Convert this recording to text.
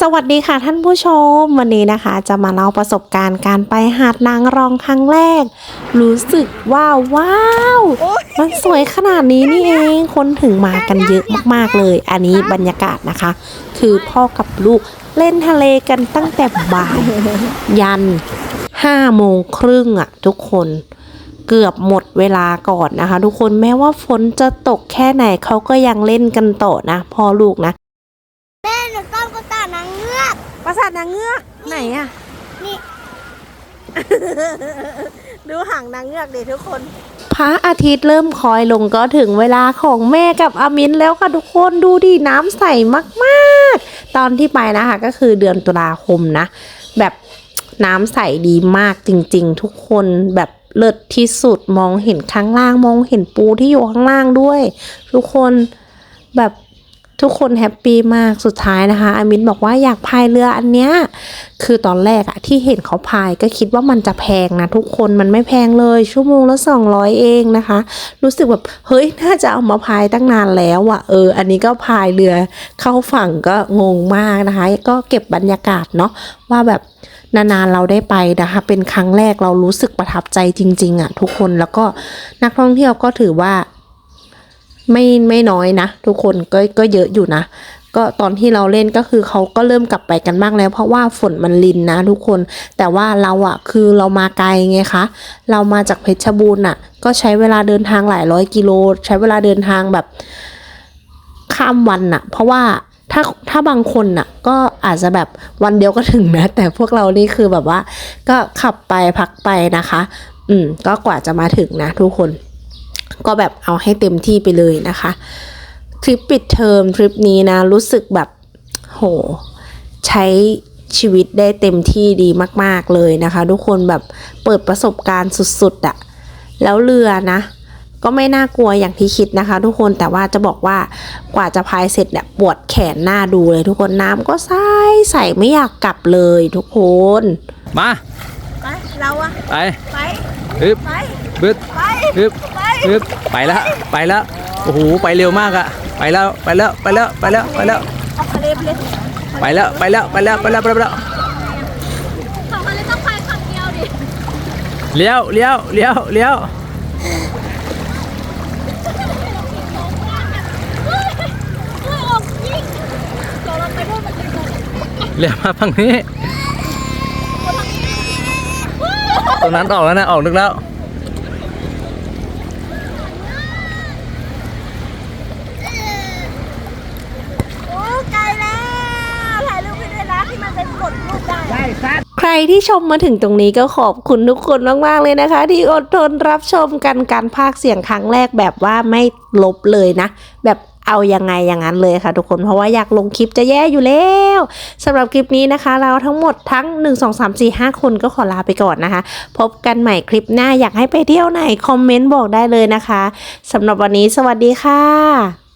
สวัสดีค่ะท่านผู้ชม วันนี้นะคะ จะมาเล่าประสบการณ์การไปหาดนางรองครั้งแรก รู้สึกว่าว้าว มันสวยขนาดนี้นี่เองคนถึงมากันเยอะมากๆเลย อันนี้บรรยากาศนะคะ คือพ่อกับลูกเล่นทะเลกันตั้งแต่บ่าย ยันห้าโมงครึ่งอะทุกคนเกือบหมดเวลาก่อนนะคะ ทุกคนแม้ว่าฝนจะตกแค่ไหนเขาก็ยังเล่นกันต่อนะพ่อลูกนะ แม่หนูต้องกระต่ายนางเงือก ปราสาทนางเงือกไหนอะนี่ ดูหางนางเงือกดิทุกคน พระอาทิตย์เริ่มคอยลงก็ถึงเวลาของแม่กับอามินแล้วค่ะทุกคนดูดิน้ำใสมากๆ ตอนที่ไปนะคะก็คือเดือนตุลาคมนะ แบบน้ำใสดีมากจริง ๆ ทุกคนแบบเลิศที่สุดมองเห็นข้างล่างมองเห็นปูที่อยู่ข้างล่างด้วย ทุกคนแบบ ทุกคนแฮปปี้มากสุดท้ายนะคะอามินบอกว่าอยากพายเรืออันเนี้ยคือตอนแรกอะที่เห็นเขาพายก็คิดว่ามันจะแพงนะทุกคนมันไม่แพงเลยชั่วโมงละ200 เองนะคะ รู้สึกแบบเฮ้ยน่าจะเอามาพายตั้งนานแล้วอะเออ อันนี้ก็พายเรือเข้าฝั่งก็งงมากนะคะ ก็เก็บบรรยากาศเนาะว่าแบบนานๆเราได้ไปนะคะ เป็นครั้งแรกเรารู้สึกประทับใจจริง ๆอะทุกคนแล้วก็นักท่องเที่ยวก็ถือว่า ไม่ไม่น้อยนะ ทุกคนก็ก็เยอะอยู่นะ ก็ตอนที่เราเล่นก็คือเขาก็เริ่มกลับไปกันบ้างแล้ว เพราะว่าฝนมันลินนะ ทุกคนแต่ว่าเราอะคือเรามาไกลไงคะเรามาจากเพชรบูรณ์อะก็ใช้เวลาเดินทางหลายร้อยกิโล ใช้เวลาเดินทางแบบข้ามวันอะเพราะว่าถ้าถ้าบางคนน่ะก็อาจจะแบบวันเดียวก็ถึงนะ แต่พวกเรานี่คือแบบว่า ก็ขับไปพักไปนะคะ อืม ก็กว่าจะมาถึงนะทุกคน ก็แบบเอาให้เต็มที่ไปเลยนะคะทริปปิดเทอมทริปนี้นะรู้สึกแบบโห ใช้ชีวิตได้เต็มที่ดีมาก ๆเลยนะคะ ทุกคนแบบเปิดประสบการณ์สุดๆอะแล้วเรือนะ ก็ไม่น่ากลัวอย่างที่คิดนะคะ ทุกคนแต่ว่าจะบอกว่ากว่าจะพายเสร็จเนี่ยปวดแขนหน้าดูเลย ทุกคนน้ำก็ใสใสไม่อยากกลับเลยทุกคน มา ไปเราอะไป ไปฮึบไปบึดไปฮึบไป ฮึบไปแล้วไปแล้วโอ้โหไปเร็วมากอะไปแล้วไปแล้วไปแล้วไปแล้วไปแล้วออกทะเลไปเลยไปแล้วไปแล้วไปแล้วไปแล้วไปแล้วเขาเลยต้องพายขับเดียวดิเลี้ยวเลี้ยวเลี้ยวเลี้ยวเฮ้ยออกยิงเราเราไปด้วยมันจะตกเลี้ยวมาฝั่งนี้ตรงนั้นออกแล้วนะออกนึกแล้ว โอ้ไกลแล้วถ่ายรูปให้ด้วยนะที่มันเป็นกดรูปได้ ใครที่ชมมาถึงตรงนี้ก็ขอบคุณทุกคนมากๆเลยนะคะ ที่อดทนรับชมกันการพากเสียงครั้งแรกแบบว่าไม่ลบเลยนะ แบบเอายังไงอย่างนั้นเลยค่ะทุกคนเพราะว่าอยากลงคลิปจะแย่อยู่แล้วสำหรับคลิปนี้นะคะ เราทั้งหมดทั้ง 1 2 3 4 5 คนก็ขอลาไปก่อนนะคะ พบกันใหม่คลิปหน้าอยากให้ไปเที่ยวไหน คอมเมนต์บอกได้เลยนะคะสำหรับวันนี้สวัสดีค่ะ